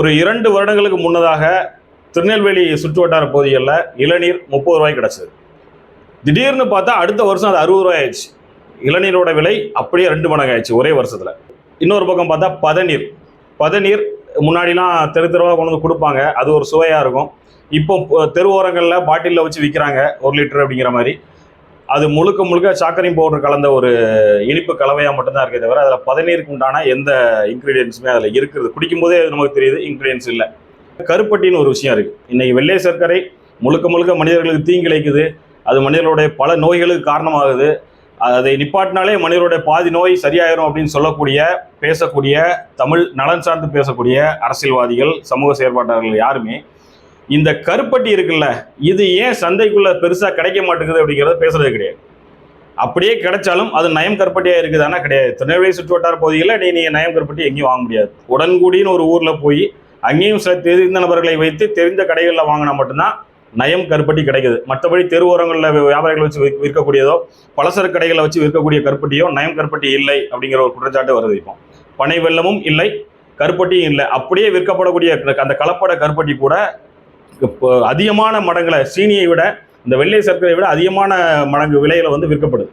ஒரு இரண்டு வருடங்களுக்கு முன்னதாக திருநெல்வேலி சுற்றுவட்டார பகுதிகளில் இளநீர் முப்பது ரூபாய் கிடச்சிது. திடீர்னு பார்த்தா அடுத்த வருஷம் அது அறுபது ரூபாய் ஆயிடுச்சு. இளநீரோட விலை அப்படியே ரெண்டு மடங்கு ஆயிடுச்சு ஒரே வருஷத்தில். இன்னொரு பக்கம் பார்த்தா பதநீர். பதநீர் முன்னாடிலாம் தெரு தெருவாக கொண்டு வந்து கொடுப்பாங்க. அது ஒரு சுவையாக இருக்கும். இப்போ தெரு தெருவோரங்களில் பாட்டிலில் வச்சு விற்கிறாங்க ஒரு லிட்டர் அப்படிங்கிற மாதிரி. அது முழுக்க முழுக்க சாக்கரையும் பவுடர் கலந்த ஒரு இனிப்பு கலவையாக மட்டும்தான் இருக்கே தவிர அதில் பதநீருக்கு உண்டான எந்த இன்க்ரீடியன்ஸுமே அதில் இருக்கிறது. குடிக்கும்போதே அது நமக்கு தெரியுது இன்க்ரீடியன்ஸ் இல்லை. கருப்பட்டின்னு ஒரு விஷயம் இருக்குது இன்னைக்கு வெள்ளை சர்க்கரை முழுக்க முழுக்க மனிதர்களுக்கு தீங்கிழைக்குது. அது மனிதர்களுடைய பல நோய்களுக்கு காரணமாகுது. அதை நிப்பாட்டினாலே மனிதருடைய பாதி நோய் சரியாயிரும் அப்படின்னு சொல்லக்கூடிய பேசக்கூடிய தமிழ் நலன் சார்ந்து பேசக்கூடிய அரசியல்வாதிகள் சமூக செயற்பாட்டாளர்கள் யாருமே இந்த கருப்பட்டி இருக்குல்ல இது ஏன் சந்தைக்குள்ள பெருசா கிடைக்க மாட்டேங்குது அப்படிங்கறத பேசுறது கிடையாது. அப்படியே கிடைச்சாலும் அது நயம் கருப்பட்டியா இருக்குதானா கிடையாது. திருநெல்வேலி சுற்றுவட்டார பகுதிகளில் நீ நீங்க நயம் கருப்பட்டி எங்கேயும் வாங்க முடியாது. உடன்குடின்னு ஒரு ஊர்ல போய் அங்கேயும் சில தெரிந்த நபர்களை வைத்து தெரிந்த கடைகளில் வாங்கினா மட்டும்தான் நயம் கருப்பட்டி கிடைக்குது. மற்றபடி தெருவோரங்களில் வியாபாரிகள் வச்சு விற்கக்கூடியதோ பலசர கடைகளை வச்சு விற்கக்கூடிய கருப்பட்டியோ நயம் கருப்பட்டி இல்லை அப்படிங்கிற ஒரு குற்றச்சாட்டு வருது இப்போ. பனை வெள்ளமும் இல்லை கருப்பட்டியும் இல்லை. அப்படியே விற்கப்படக்கூடிய அந்த கலப்பட கருப்பட்டி கூட அதிகமான மடங்களை சீனியை விட இந்த வெள்ளை சர்க்கரையை விட அதிகமான மடங்கு விலையில் வந்து விற்கப்படுது.